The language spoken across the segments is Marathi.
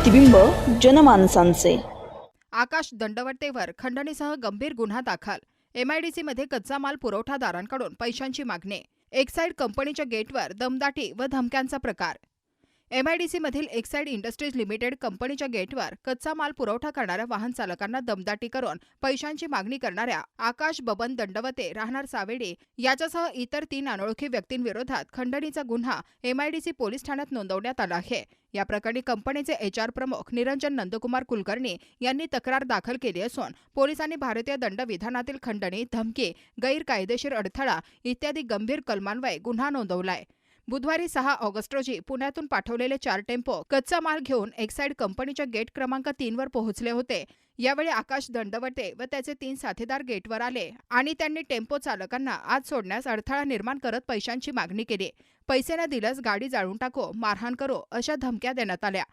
प्रतिबिंब जनमानसांचे. आकाश दंडवट्टेवर खंडणीसह गंभीर गुन्हा दाखल. एमआयडीसीमध्ये कच्चा माल पुरवठादारांकडून पैशांची मागणी. एक्साईड कंपनीच्या गेटवर दमदाटी व धमक्यांचा प्रकार. एमआयडीसीमधील एक्साईड इंडस्ट्रीज लिमिटेड कंपनीच्या गेटवर कच्चा माल पुरवठा करणाऱ्या वाहन चालकांना दमदाटी करून पैशांची मागणी करणाऱ्या आकाश बबन दंडवते राहणार सावेडे याच्यासह इतर तीन अनोळखी व्यक्तींविरोधात खंडणीचा गुन्हा एमआयडीसी पोलीस ठाण्यात नोंदवण्यात आला आहे. या प्रकरणी कंपनीचे एचआर प्रमुख निरंजन नंदकुमार कुलकर्णी यांनी तक्रार दाखल केली असून पोलिसांनी भारतीय दंडविधानातील खंडणी धमकी गैरकायदेशीर अडथळा इत्यादी गंभीर कलमान्वये गुन्हा नोंदवलाय. बुधवारी सहा ऑगस्ट रोजी पुण्यातून पाठवलेले चार टेम्पो कच्चा माल घेऊन एक्साईड कंपनीच्या गेट क्रमांक तीनवर पोहोचले होते. यावेळी आकाश दंडवते व त्याचे तीन साथीदार गेटवर आले आणि त्यांनी टेम्पो चालकांना आत सोडण्यास अडथळा निर्माण करत पैशांची मागणी केली. पैसे न दिल्यास गाडी जाळून टाको मारहाण करो अशा धमक्या देण्यात आल्या.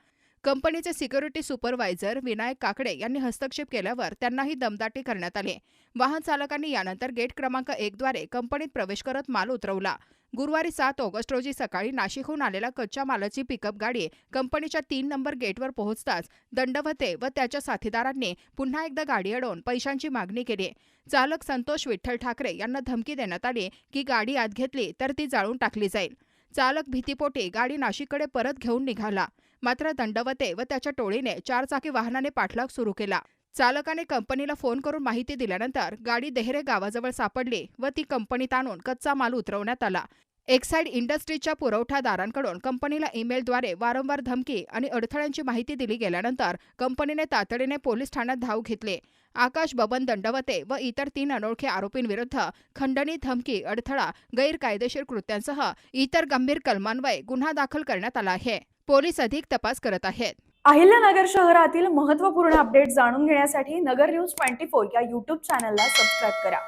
कंपनीचे सिक्युरिटी सुपरवायझर विनायक काकडे यांनी हस्तक्षेप केल्यावर त्यांनाही दमदाटी करण्यात आली. वाहन चालकांनी यानंतर गेट क्रमांक एकद्वारे कंपनीत प्रवेश करत माल उतरवला. गुरुवारी सात ऑगस्ट रोजी सकाळी नाशिकहून आलेला कच्च्या मालाची पिकअप गाडी कंपनीच्या तीन नंबर गेटवर पोहोचताच दंडवते व त्याच्या साथीदारांनी पुन्हा एकदा गाडी अडवून पैशांची मागणी केली. चालक संतोष विठ्ठल ठाकरे यांना धमकी देण्यात आली की गाडी आत घेतली तर ती जाळून टाकली जाईल. चालक भीतीपोटी गाडी नाशिककडे परत घेऊन निघाला. मात्र दंडवते व त्याच्या टोळीने चारचाकी वाहनाने पाठलाग सुरू केला. चालकाने कंपनीला फोन करून माहिती दिल्यानंतर गाडी देहरे गावाजवळ सापडली व ती कंपनीत आणून कच्चा माल उतरवण्यात आला. एक्साईड इंडस्ट्रीजच्या पुरवठादारांकडून कंपनीला ईमेलद्वारे वारंवार धमकी आणि अडथळ्यांची माहिती दिली गेल्यानंतर कंपनीने तातडीने पोलीस ठाण्यात धाव घेतली. आकाश बबन दंडवते व इतर तीन अनोळखी आरोपींविरुद्ध खंडणी धमकी अडथळा गैरकायदेशीर कृत्यांसह इतर गंभीर कलमान्वये गुन्हा दाखल करण्यात आला आहे. पोलीस अधिक तपास करत आहेत. अहिल्यानगर शहरातील महत्त्वपूर्ण अपडेट जाणून घेण्यासाठी नगर न्यूज ट्वेंटी फोर या युट्यूब चॅनलला सबस्क्राईब करा.